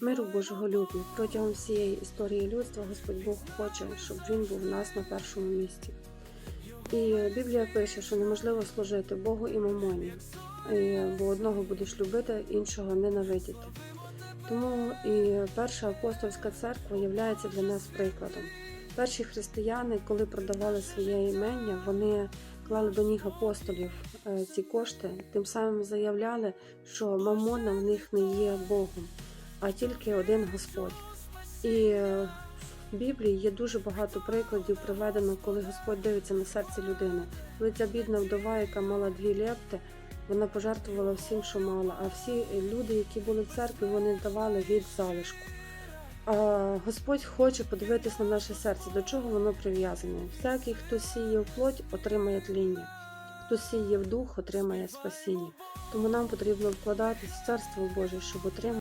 Миру Божого любі. Протягом всієї історії людства Господь Бог хоче, щоб він був в нас на першому місці. І Біблія пише, що неможливо служити Богу і мамоні, бо одного будеш любити, іншого ненавидіти. Тому і перша апостольська церква є для нас прикладом. Перші християни, коли продавали своє імення, вони клали до ніг апостолів е, ці кошти, тим самим заявляли, що мамона в них не є Богом, а тільки один Господь. І е, в Біблії є дуже багато прикладів приведено, коли Господь дивиться на серце людини. Коли ця бідна вдова, яка мала дві лепти, вона пожертвувала всім, що мала. А всі люди, які були в церкві, вони давали від залишку. А Господь хоче подивитись на наше серце, до чого воно прив'язане. Всякий, хто сіє в плоть, отримає тління, хто сіє в дух, отримає спасіння. Тому нам потрібно вкладатись в царство Боже, щоб отримати.